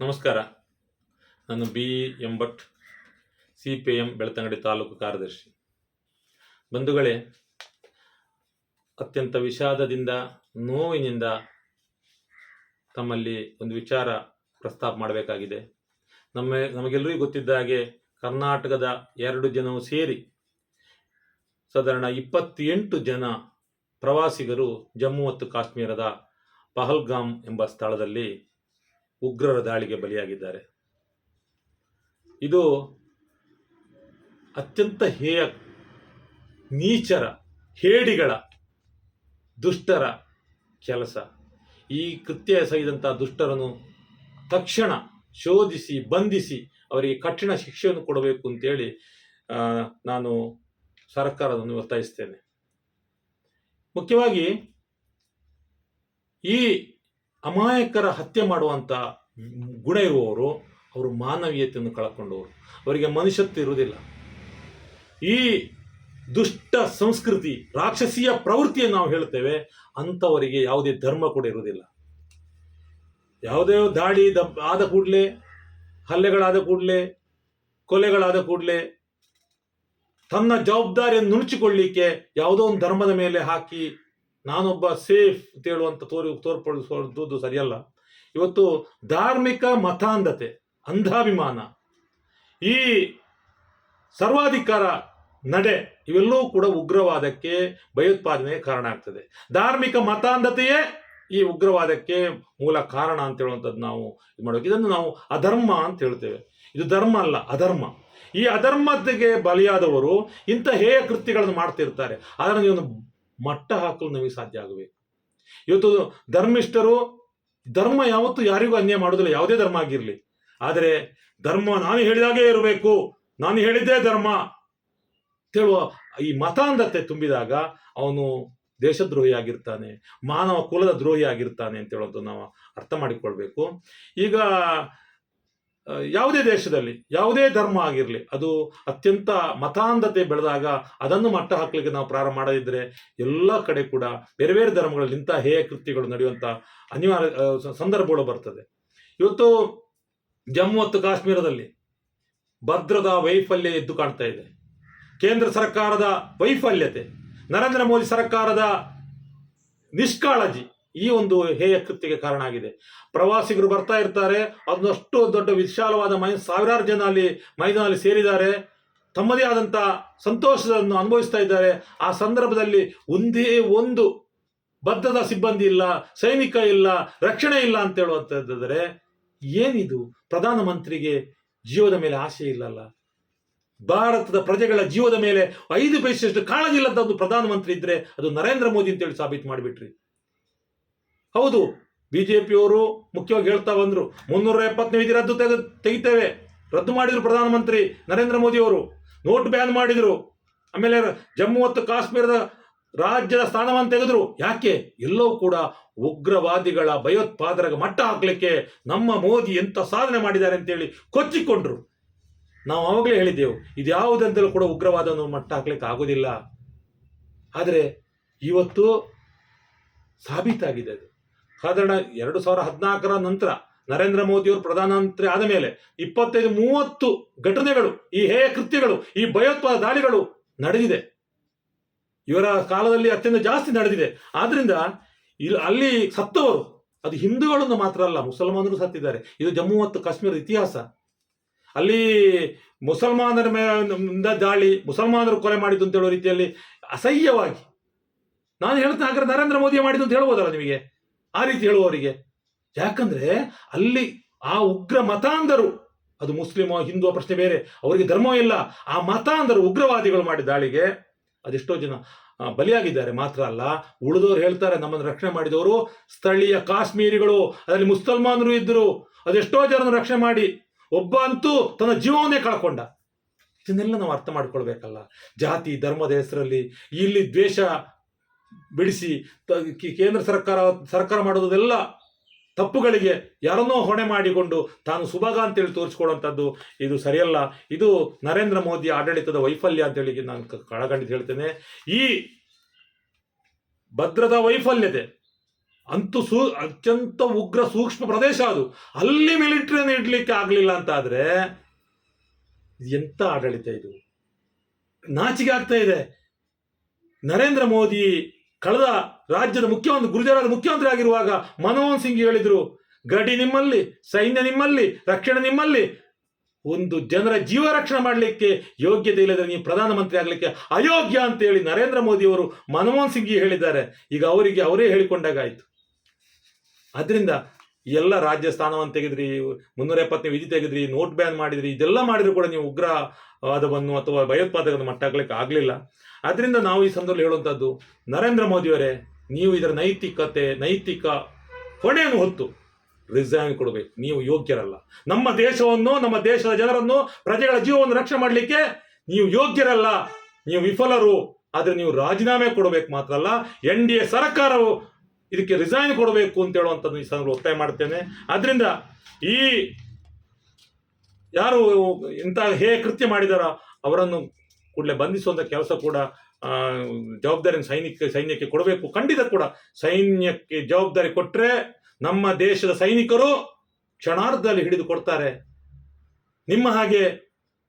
ನಮಸ್ಕಾರ. ನಾನು B M Bhat C P M Belthangady taluk ಕಾರ್ಯದರ್ಶಿ. ಬಂಧುಗಳೇ, ಅತ್ಯಂತ ವಿಷಾದದಿಂದ, ನೋವಿನಿಂದ ತಮ್ಮಲ್ಲಿ ಒಂದು ವಿಚಾರ ಪ್ರಸ್ತಾಪ ಮಾಡಬೇಕಾಗಿದೆ. ನಮ್ಮ ನಮಗೆಲ್ಲರಿಗೂ ಗೊತ್ತಿದ್ದ ಹಾಗೆ ಕರ್ನಾಟಕದ ಎರಡು ಜನವು ಸೇರಿ ಸಾಧಾರಣ ಇಪ್ಪತ್ತೆಂಟು ಜನ ಪ್ರವಾಸಿಗರು ಜಮ್ಮು ಮತ್ತು ಕಾಶ್ಮೀರದ ಪಹಲ್ಗಾಮ್ ಎಂಬ ಸ್ಥಳದಲ್ಲಿ ಉಗ್ರರ ದಾಳಿಗೆ ಬಲಿಯಾಗಿದ್ದಾರೆ. ಇದು ಅತ್ಯಂತ ಹೇಯ, ನೀಚರ, ಹೇಡಿಗಳ, ದುಷ್ಟರ ಕೆಲಸ. ಈ ಕೃತ್ಯ ಎಸಗಿದಂಥ ದುಷ್ಟರನ್ನು ತಕ್ಷಣ ಶೋಧಿಸಿ, ಬಂಧಿಸಿ ಅವರಿಗೆ ಕಠಿಣ ಶಿಕ್ಷೆಯನ್ನು ಕೊಡಬೇಕು ಅಂತೇಳಿ ನಾನು ಸರ್ಕಾರವನ್ನು ಒತ್ತಾಯಿಸ್ತೇನೆ. ಮುಖ್ಯವಾಗಿ ಈ ಅಮಾಯಕರ ಹತ್ಯೆ ಮಾಡುವಂಥ ಗುಣ ಇರುವವರು ಅವರು ಮಾನವೀಯತೆಯನ್ನು ಕಳ್ಕೊಂಡವರು. ಅವರಿಗೆ ಮನುಷ್ಯತ್ವ ಇರುವುದಿಲ್ಲ. ಈ ದುಷ್ಟ ಸಂಸ್ಕೃತಿ, ರಾಕ್ಷಸೀಯ ಪ್ರವೃತ್ತಿಯನ್ನು ನಾವು ಹೇಳ್ತೇವೆ, ಅಂಥವರಿಗೆ ಯಾವುದೇ ಧರ್ಮ ಕೂಡ ಇರುವುದಿಲ್ಲ. ಯಾವುದೇ ದಾಳಿ ದಬ್ ಆದ ಕೂಡಲೇ, ಹಲ್ಲೆಗಳಾದ ಕೂಡಲೇ, ಕೊಲೆಗಳಾದ ಕೂಡಲೇ, ತನ್ನ ಜವಾಬ್ದಾರಿಯನ್ನು ನುಣುಚಿಕೊಳ್ಳಿಕ್ಕೆ ಯಾವುದೋ ಒಂದು ಧರ್ಮದ ಮೇಲೆ ಹಾಕಿ ನಾನೊಬ್ಬ ಸೇಫ್ ಅಂತ ಹೇಳುವಂತ ತೋರಿ ತೋರ್ಪಡಿಸುವಂಥದ್ದು ಸರಿಯಲ್ಲ. ಇವತ್ತು ಧಾರ್ಮಿಕ ಮತಾಂಧತೆ, ಅಂಧಾಭಿಮಾನ, ಈ ಸರ್ವಾಧಿಕಾರ ನಡೆ ಇವೆಲ್ಲವೂ ಕೂಡ ಉಗ್ರವಾದಕ್ಕೆ ಭಯೋತ್ಪಾದನೆಗೆ ಕಾರಣ ಆಗ್ತದೆ. ಧಾರ್ಮಿಕ ಮತಾಂಧತೆಯೇ ಈ ಉಗ್ರವಾದಕ್ಕೆ ಮೂಲ ಕಾರಣ ಅಂತ ಹೇಳುವಂಥದ್ದು ನಾವು ಇದು ಮಾಡಬೇಕು ಇದನ್ನು ನಾವು ಅಧರ್ಮ ಅಂತ ಹೇಳ್ತೇವೆ. ಇದು ಧರ್ಮ ಅಲ್ಲ, ಅಧರ್ಮ. ಈ ಅಧರ್ಮತೆಗೆ ಬಲಿಯಾದವರು ಇಂಥ ಹೇಯ ಕೃತ್ಯಗಳನ್ನು ಮಾಡ್ತಿರ್ತಾರೆ. ಆದರೆ ನೀವು ಮಟ್ಟ ಹಾಕಲು ನಮಗೆ ಸಾಧ್ಯ ಆಗಬೇಕು. ಇವತ್ತು ಧರ್ಮಿಷ್ಠರು ಧರ್ಮ ಯಾವತ್ತೂ ಯಾರಿಗೂ ಅನ್ಯಾಯ ಮಾಡೋದಿಲ್ಲ, ಯಾವುದೇ ಧರ್ಮ ಆಗಿರಲಿ. ಆದರೆ ಧರ್ಮ ನಾನು ಹೇಳಿದಾಗೆ ಇರಬೇಕು. ನಾನು ಹೇಳಿದ್ದೇ ಧರ್ಮ. ಹೇಳುವ ಈ ಮತಾಂಧತೆ ತುಂಬಿದಾಗ ಅವನು ದೇಶದ್ರೋಹಿ ಆಗಿರ್ತಾನೆ, ಮಾನವ ಕುಲದ ದ್ರೋಹಿ ಆಗಿರ್ತಾನೆ ಅಂತ ಹೇಳೋದು ನಾವು ಅರ್ಥ ಮಾಡಿಕೊಳ್ಬೇಕು. ಈಗ ಯಾವುದೇ ದೇಶದಲ್ಲಿ, ಯಾವುದೇ ಧರ್ಮ ಆಗಿರಲಿ, ಅದು ಅತ್ಯಂತ ಮತಾಂಧತೆ ಬೆಳೆದಾಗ ಅದನ್ನು ಮಟ್ಟ ಹಾಕಲಿಕ್ಕೆ ನಾವು ಪ್ರಾರಂಭ ಮಾಡದಿದ್ದರೆ ಎಲ್ಲ ಕಡೆ ಕೂಡ ಬೇರೆ ಬೇರೆ ಧರ್ಮಗಳಲ್ಲಿ ಇಂಥ ಹೇಯ ಕೃತ್ಯಗಳು ನಡೆಯುವಂಥ ಅನಿವಾರ್ಯ ಸಂದರ್ಭಗಳು ಬರ್ತದೆ. ಇವತ್ತು ಜಮ್ಮು ಮತ್ತು ಕಾಶ್ಮೀರದಲ್ಲಿ ಭದ್ರದ ವೈಫಲ್ಯ ಎದ್ದು ಕಾಣ್ತಾ ಇದೆ. ಕೇಂದ್ರ ಸರ್ಕಾರದ ವೈಫಲ್ಯತೆ, ನರೇಂದ್ರ ಮೋದಿ ಸರ್ಕಾರದ ನಿಷ್ಕಾಳಜಿ ಈ ಒಂದು ಹೇಯ ಕೃತ್ಯಕ್ಕೆ ಕಾರಣ ಆಗಿದೆ ಪ್ರವಾಸಿಗರು ಬರ್ತಾ ಇರ್ತಾರೆ. ಅದನ್ನಷ್ಟು ದೊಡ್ಡ ವಿಶಾಲವಾದ ಮೈ, ಸಾವಿರಾರು ಜನ ಅಲ್ಲಿ ಮೈದಾನಲ್ಲಿ ಸೇರಿದ್ದಾರೆ. ತಮ್ಮದೇ ಆದಂಥ ಸಂತೋಷವನ್ನು ಅನುಭವಿಸ್ತಾ ಇದ್ದಾರೆ. ಆ ಸಂದರ್ಭದಲ್ಲಿ ಒಂದೇ ಒಂದು ಬದ್ಧದ ಸಿಬ್ಬಂದಿ ಇಲ್ಲ, ಸೈನಿಕ ಇಲ್ಲ, ರಕ್ಷಣೆ ಇಲ್ಲ ಅಂತ ಹೇಳುವಂಥದ್ದಾದರೆ ಏನಿದು? ಪ್ರಧಾನಮಂತ್ರಿಗೆ ಜೀವದ ಮೇಲೆ ಆಸೆ ಇಲ್ಲಲ್ಲ. ಭಾರತದ ಪ್ರಜೆಗಳ ಜೀವದ ಮೇಲೆ ಐದು ಪೈಸೆಯಷ್ಟು ಕಾಳಜಿ ಇಲ್ಲದ ಒಂದು ಪ್ರಧಾನಮಂತ್ರಿ ಇದ್ರೆ ಅದು ನರೇಂದ್ರ ಮೋದಿ ಅಂತೇಳಿ ಸಾಬೀತು ಮಾಡಿಬಿಟ್ರಿ. ಹೌದು, ಬಿಜೆಪಿಯವರು ಮುಖ್ಯವಾಗಿ ಹೇಳ್ತಾ ಬಂದ್ರು, ಮುನ್ನೂರ ಎಪ್ಪತ್ತೈದು ರದ್ದು ತೆಗೆ ತೆಗಿತೇವೆ. ರದ್ದು ಮಾಡಿದ್ರು ಪ್ರಧಾನಮಂತ್ರಿ ನರೇಂದ್ರ ಮೋದಿ ಅವರು ನೋಟ್ ಬ್ಯಾನ್ ಮಾಡಿದ್ರು. ಆಮೇಲೆ ಜಮ್ಮು ಮತ್ತು ಕಾಶ್ಮೀರದ ರಾಜ್ಯದ ಸ್ಥಾನವನ್ನು ತೆಗೆದ್ರು. ಯಾಕೆ? ಎಲ್ಲವೂ ಕೂಡ ಉಗ್ರವಾದಿಗಳ ಭಯೋತ್ಪಾದಕ ಮಟ್ಟ ಹಾಕಲಿಕ್ಕೆ ನಮ್ಮ ಮೋದಿ ಎಂಥ ಸಾಧನೆ ಮಾಡಿದ್ದಾರೆ ಅಂತೇಳಿ ಕೊಚ್ಚಿಕೊಂಡ್ರು. ನಾವು ಆವಾಗಲೇ ಹೇಳಿದ್ದೆವು, ಇದು ಯಾವುದಂತಲೂ ಕೂಡ ಉಗ್ರವಾದವನ್ನು ಮಟ್ಟ ಹಾಕ್ಲಿಕ್ಕೆ ಆಗೋದಿಲ್ಲ. ಆದರೆ ಇವತ್ತು ಸಾಬೀತಾಗಿದೆ ಅದು. ಸಾಧಾರಣ ಎರಡು ಸಾವಿರ ಹದಿನಾಲ್ಕರ ನಂತರ ನರೇಂದ್ರ ಮೋದಿಯವರು ಪ್ರಧಾನಮಂತ್ರಿ ಆದ ಮೇಲೆ ಇಪ್ಪತ್ತೈದು, ಮೂವತ್ತು ಘಟನೆಗಳು, ಈ ಹೇಯ ಕೃತ್ಯಗಳು, ಈ ಭಯೋತ್ಪಾದ ದಾಳಿಗಳು ನಡೆದಿದೆ. ಇವರ ಕಾಲದಲ್ಲಿ ಅತ್ಯಂತ ಜಾಸ್ತಿ ನಡೆದಿದೆ. ಆದ್ರಿಂದ ಇಲ್ಲಿ ಅಲ್ಲಿ ಸತ್ತವರು, ಅದು ಹಿಂದೂಗಳನ್ನು ಮಾತ್ರ ಅಲ್ಲ, ಮುಸಲ್ಮಾನರು ಸತ್ತಿದ್ದಾರೆ. ಇದು ಜಮ್ಮು ಮತ್ತು ಕಾಶ್ಮೀರದ ಇತಿಹಾಸ. ಅಲ್ಲಿ ಮುಸಲ್ಮಾನರ ಮೇಲೆ ದಾಳಿ, ಮುಸಲ್ಮಾನರು ಕೊಲೆ ಮಾಡಿದ್ದು ಅಂತ ಹೇಳೋ ರೀತಿಯಲ್ಲಿ ಅಸಹ್ಯವಾಗಿ. ನಾನು ಹೇಳ್ತೇನೆ, ಹಾಗಾದ್ರೆ ನರೇಂದ್ರ ಮೋದಿ ಮಾಡಿದ್ದು ಅಂತ ಹೇಳ್ಬೋದಲ್ಲ ನಿಮಗೆ? ಆ ರೀತಿ ಹೇಳುವವರಿಗೆ, ಯಾಕಂದ್ರೆ ಅಲ್ಲಿ ಆ ಉಗ್ರ ಮತಾಂಧರು, ಅದು ಮುಸ್ಲಿಮೋ ಹಿಂದೂ ಪ್ರಶ್ನೆ ಬೇರೆ, ಅವರಿಗೆ ಧರ್ಮ ಇಲ್ಲ, ಆ ಮತಾಂಧರು ಉಗ್ರವಾದಿಗಳು ಮಾಡಿದ ದಾಳಿಗೆ ಅದೆಷ್ಟೋ ಜನ ಬಲಿಯಾಗಿದ್ದಾರೆ. ಮಾತ್ರ ಅಲ್ಲ, ಉಳಿದವರು ಹೇಳ್ತಾರೆ, ನಮ್ಮನ್ನು ರಕ್ಷಣೆ ಮಾಡಿದವರು ಸ್ಥಳೀಯ ಕಾಶ್ಮೀರಿಗಳು, ಅದರಲ್ಲಿ ಮುಸಲ್ಮಾನರು ಇದ್ದರು ಅದೆಷ್ಟೋ ಜನರನ್ನು ರಕ್ಷಣೆ ಮಾಡಿ, ಒಬ್ಬ ಅಂತೂ ತನ್ನ ಜೀವವನ್ನೇ ಕಳ್ಕೊಂಡ. ಇದನ್ನೆಲ್ಲ ನಾವು ಅರ್ಥ ಮಾಡ್ಕೊಳ್ಬೇಕಲ್ಲ. ಜಾತಿ, ಧರ್ಮದ ಹೆಸರಲ್ಲಿ, ಇಲ್ಲಿ ದ್ವೇಷ ಬಿಡಿಸಿ ಕೇಂದ್ರ ಸರ್ಕಾರ ಸರ್ಕಾರ ಮಾಡುವುದೆಲ್ಲ ತಪ್ಪುಗಳಿಗೆ ಯಾರನ್ನೋ ಹೊಣೆ ಮಾಡಿಕೊಂಡು ತಾನು ಸುಭಾಗ ಅಂತೇಳಿ ತೋರಿಸ್ಕೊಳ್ಳುವಂಥದ್ದು ಇದು ಸರಿಯಲ್ಲ. ಇದು ನರೇಂದ್ರ ಮೋದಿ ಆಡಳಿತದ ವೈಫಲ್ಯ ಅಂತೇಳಿ ನಾನು ಕಳಗಂಡು ಹೇಳ್ತೇನೆ. ಈ ಭದ್ರದ ವೈಫಲ್ಯತೆ ಅಂತೂ ಸೂ, ಅತ್ಯಂತ ಉಗ್ರ ಸೂಕ್ಷ್ಮ ಪ್ರದೇಶ ಅದು. ಅಲ್ಲಿ ಮಿಲಿಟ್ರಿಯನ್ನು ಇಡಲಿಕ್ಕೆ ಆಗಲಿಲ್ಲ ಅಂತ ಆದ್ರೆ ಎಂತ ಆಡಳಿತ ಇದು? ನಾಚಿಕೆ ಆಗ್ತಾ ಇದೆ. ನರೇಂದ್ರ ಮೋದಿ ಕಳೆದ ರಾಜ್ಯದ ಮುಖ್ಯಮಂತ್ರಿ ಗುರುಜರಾದ ಮುಖ್ಯಮಂತ್ರಿ ಆಗಿರುವಾಗ ಮನಮೋಹನ್ ಸಿಂಗ್ ಹೇಳಿದರು, ಗಡಿ ನಿಮ್ಮಲ್ಲಿ, ಸೈನ್ಯ ನಿಮ್ಮಲ್ಲಿ, ರಕ್ಷಣೆ ನಿಮ್ಮಲ್ಲಿ, ಒಂದು ಜನರ ಜೀವ ರಕ್ಷಣೆ ಮಾಡಲಿಕ್ಕೆ ಯೋಗ್ಯತೆ ಇಲ್ಲದರೆ ನೀವು ಪ್ರಧಾನಮಂತ್ರಿ ಆಗಲಿಕ್ಕೆ ಅಯೋಗ್ಯ ಅಂತ ಹೇಳಿ ನರೇಂದ್ರ ಮೋದಿ ಅವರು ಮನಮೋಹನ್ ಸಿಂಗ್ ಹೇಳಿದ್ದಾರೆ. ಈಗ ಅವರಿಗೆ ಅವರೇ ಹೇಳಿಕೊಂಡಾಗಾಯಿತು. ಅದರಿಂದ ಎಲ್ಲ ರಾಜ್ಯ ಸ್ಥಾನವನ್ನು ತೆಗೆದ್ರಿ, ಮುನ್ನೂರ ಎಪ್ಪತ್ತನೇ ವಿಧಿ ತೆಗೆದ್ರಿ, ನೋಟ್ ಬ್ಯಾನ್ ಮಾಡಿದ್ರಿ, ಇದೆಲ್ಲ ಮಾಡಿದ್ರು ಕೂಡ ನೀವು ಉಗ್ರವಾದವನ್ನು ಅಥವಾ ಭಯೋತ್ಪಾದಕವನ್ನು ಮಟ್ಟಾಗ್ಲಿಕ್ಕೆ ಆಗಲಿಲ್ಲ. ಅದರಿಂದ ನಾವು ಈ ಸಂದರ್ಭದಲ್ಲಿ ಹೇಳುವಂಥದ್ದು ನರೇಂದ್ರ ಮೋದಿಯವರೇ ನೀವು ಇದರ ನೈತಿಕತೆ, ನೈತಿಕ ಹೊಣೆಯನ್ನು ಹೊತ್ತು ರಿಸೈನ್ ಕೊಡಬೇಕು. ನೀವು ಯೋಗ್ಯರಲ್ಲ. ನಮ್ಮ ದೇಶವನ್ನು, ನಮ್ಮ ದೇಶದ ಜನರನ್ನು, ಪ್ರಜೆಗಳ ಜೀವವನ್ನು ರಕ್ಷಣೆ ಮಾಡಲಿಕ್ಕೆ ನೀವು ಯೋಗ್ಯರಲ್ಲ. ನೀವು ವಿಫಲರು. ಆದರೆ ನೀವು ರಾಜೀನಾಮೆ ಕೊಡಬೇಕು ಮಾತ್ರ ಅಲ್ಲ. ಎನ್ ಡಿ ಎ ಸರ್ಕಾರವು ಇದಕ್ಕೆ ರಿಸೈನ್ ಕೊಡಬೇಕು ಅಂತ ಹೇಳುವಂಥದ್ದು ಈ ಸಂದರ್ಭ ಒತ್ತಾಯ ಮಾಡ್ತೇನೆ. ಆದ್ದರಿಂದ ಈ ಯಾರು ಇಂಥ ಹೇ ಕೃತ್ಯ ಮಾಡಿದಾರೋ ಅವರನ್ನು ಕೂಡಲೇ ಬಂಧಿಸುವಂಥ ಕೆಲಸ ಕೂಡ ಜವಾಬ್ದಾರಿ ಸೈನಿಕ, ಸೈನ್ಯಕ್ಕೆ ಕೊಡಬೇಕು. ಖಂಡಿತ ಕೂಡ ಸೈನ್ಯಕ್ಕೆ ಜವಾಬ್ದಾರಿ ಕೊಟ್ಟರೆ ನಮ್ಮ ದೇಶದ ಸೈನಿಕರು ಕ್ಷಣಾರ್ಧದಲ್ಲಿ ಹಿಡಿದು ಕೊಡ್ತಾರೆ. ನಿಮ್ಮ ಹಾಗೆ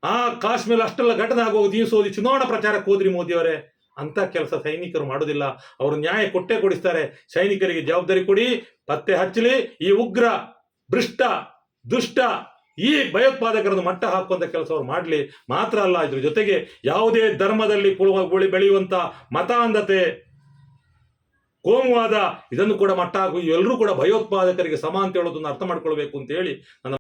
ಆ ಕಾಶ್ಮೀರ ಅಷ್ಟೆಲ್ಲ ಘಟನೆ ಆಗೋದು ಓದಿ ಚುನಾವಣಾ ಪ್ರಚಾರಕ್ಕೆ ಹೋದ್ರಿ ಮೋದಿಯವರೇ. ಅಂತ ಕೆಲಸ ಸೈನಿಕರು ಮಾಡೋದಿಲ್ಲ. ಅವರು ನ್ಯಾಯ ಕೊಟ್ಟೇ ಕೊಡಿಸ್ತಾರೆ. ಸೈನಿಕರಿಗೆ ಜವಾಬ್ದಾರಿ ಕೊಡಿ, ಪತ್ತೆ ಹಚ್ಚಲಿ, ಈ ಉಗ್ರ, ಭ್ರಷ್ಟ, ದುಷ್ಟ, ಈ ಭಯೋತ್ಪಾದಕರನ್ನು ಮಟ್ಟ ಹಾಕುವಂಥ ಕೆಲಸ ಅವ್ರು ಮಾಡಲಿ. ಮಾತ್ರ ಅಲ್ಲ, ಇದ್ರ ಜೊತೆಗೆ ಯಾವುದೇ ಧರ್ಮದಲ್ಲಿ ಪುಳುವ ಬೆಳೆಯುವಂಥ ಮತಾಂಧತೆ, ಕೋಮುವಾದ, ಇದನ್ನು ಕೂಡ ಮಟ್ಟ ಹಾಕು. ಎಲ್ಲರೂ ಕೂಡ ಭಯೋತ್ಪಾದಕರಿಗೆ ಸಮ ಅಂತ ಹೇಳೋದನ್ನು ಅರ್ಥ ಮಾಡ್ಕೊಳ್ಬೇಕು ಅಂತ ಹೇಳಿ ನನ್ನ